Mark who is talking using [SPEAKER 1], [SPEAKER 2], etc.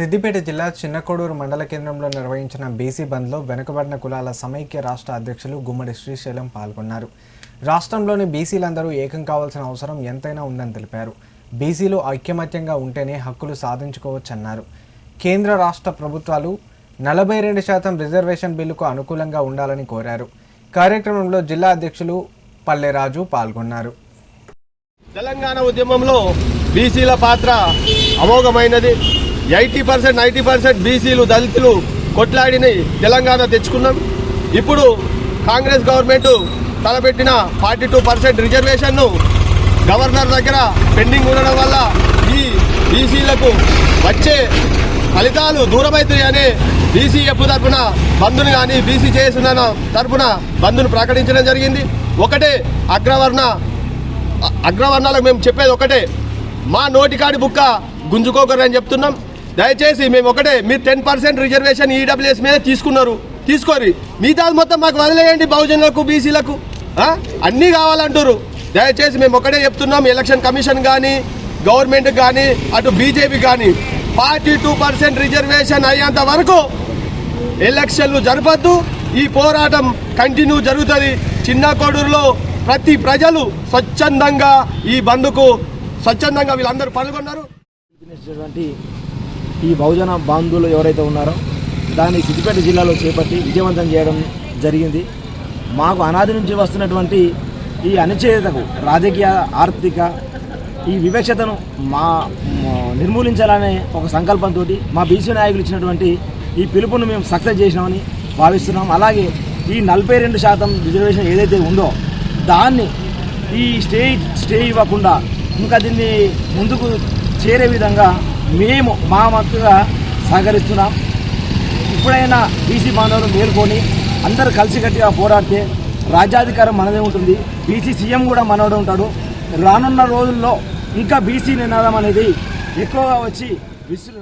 [SPEAKER 1] సిద్దిపేట జిల్లా చిన్నకోడూరు మండల కేంద్రంలో నిర్వహించిన బీసీ బంద్లో వెనుకబడిన కులాల సమైక్య రాష్ట్ర అధ్యక్షులు గుమ్మడి శ్రీశైలం పాల్గొన్నారు. రాష్ట్రంలోని బీసీలందరూ ఏకం కావాల్సిన అవసరం ఎంతైనా ఉందని తెలిపారు. బీసీలు ఐక్యమత్యంగా ఉంటేనే హక్కులు సాధించుకోవచ్చన్నారు. కేంద్ర రాష్ట్ర ప్రభుత్వాలు నలభై రెండు శాతం రిజర్వేషన్ బిల్లుకు అనుకూలంగా ఉండాలని కోరారు. కార్యక్రమంలో జిల్లా అధ్యక్షులు పల్లెరాజు పాల్గొన్నారు.
[SPEAKER 2] తెలంగాణ ఉద్యమంలో బీసీల పాత్ర అమోఘమైనది. ఎయిటీ పర్సెంట్ నైంటీ పర్సెంట్ బీసీలు దళితులు కొట్లాడిని తెలంగాణ తెచ్చుకున్నాం. ఇప్పుడు కాంగ్రెస్ గవర్నమెంట్ తలపెట్టిన ఫార్టీ టూ పర్సెంట్ రిజర్వేషన్ను గవర్నర్ దగ్గర పెండింగ్ ఉండడం వల్ల ఈ బీసీలకు వచ్చే ఫలితాలు దూరమవుతాయని బీసీఎఫ్ తరఫున బంధుని కానీ బీసీ చేసిన తరఫున బంధును ప్రకటించడం జరిగింది. ఒకటే అగ్రవర్ణ అగ్రవర్ణాలకు మేము చెప్పేది ఒకటే మా నోటికాడి బుక్క గుంజుకోకరని చెప్తున్నాం. దయచేసి మేము ఒకటే మీరు టెన్ పర్సెంట్ రిజర్వేషన్ ఈడబ్ల్యూఎస్ మీద తీసుకున్నారు. తీసుకోరి. మిగతాది మొత్తం మాకు వదిలేయండి బహుజనులకు బీసీలకు. అన్నీ కావాలంటారు దయచేసి మేము ఒకటే చెప్తున్నాం ఎలక్షన్ కమిషన్ కానీ గవర్నమెంట్ కానీ అటు బీజేపీ కానీ ఫార్టీ టూ పర్సెంట్ రిజర్వేషన్ అయ్యేంత వరకు ఎలక్షన్లు జరపద్దు. ఈ పోరాటం కంటిన్యూ జరుగుతుంది. చిన్న కోడూరులో ప్రతి ప్రజలు స్వచ్ఛందంగా ఈ బంద్కు స్వచ్ఛందంగా వీళ్ళందరూ పాల్గొన్నారు.
[SPEAKER 3] ఈ బహుజన బాంధువులు ఎవరైతే ఉన్నారో దాన్ని సిద్దిపేట జిల్లాలో చేపట్టి విజయవంతం చేయడం జరిగింది. మాకు అనాది నుంచి వస్తున్నటువంటి ఈ అణచివేతకు రాజకీయ ఆర్థిక ఈ వివక్షతను మా మా నిర్మూలించాలనే ఒక సంకల్పంతో మా బీసీ నాయకులు ఇచ్చినటువంటి ఈ పిలుపును మేము సక్సెస్ చేసినామని భావిస్తున్నాం. అలాగే ఈ నలభై రెండు శాతం రిజర్వేషన్ ఏదైతే ఉందో దాన్ని ఈ స్టే స్టే ఇవ్వకుండా ఇంకా దీన్ని ముందుకు చేరే విధంగా మేము మా మత్తుగా సహకరిస్తున్నాం. ఇప్పుడైనా బీసీ బాంధవులు మేల్కొని అందరూ కలిసికట్టుగా పోరాడితే రాజ్యాధికారం మనదే ఉంటుంది. బీసీ సీఎం కూడా మనోడే ఉంటాడు. రానున్న రోజుల్లో ఇంకా బీసీ నినాదం అనేది ఎక్కువగా వచ్చి విస్తృ